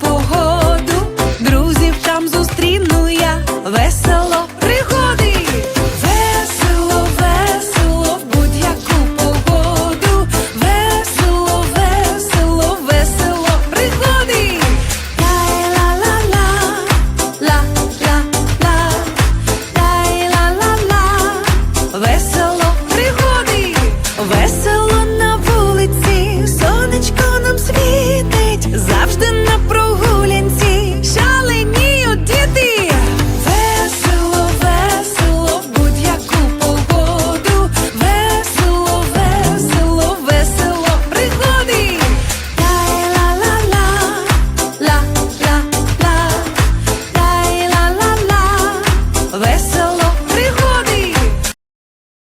погоду, друзів там зустріну я. Весело пригоди, весело, весело, в будь-яку погоду, весело, весело, весело пригоди, Тай-ла-ла-ла, ла-ла-ла, Тай-ла-ла-ла, весело пригоди, весело на вулиці, сонечко нам світить. Завжди.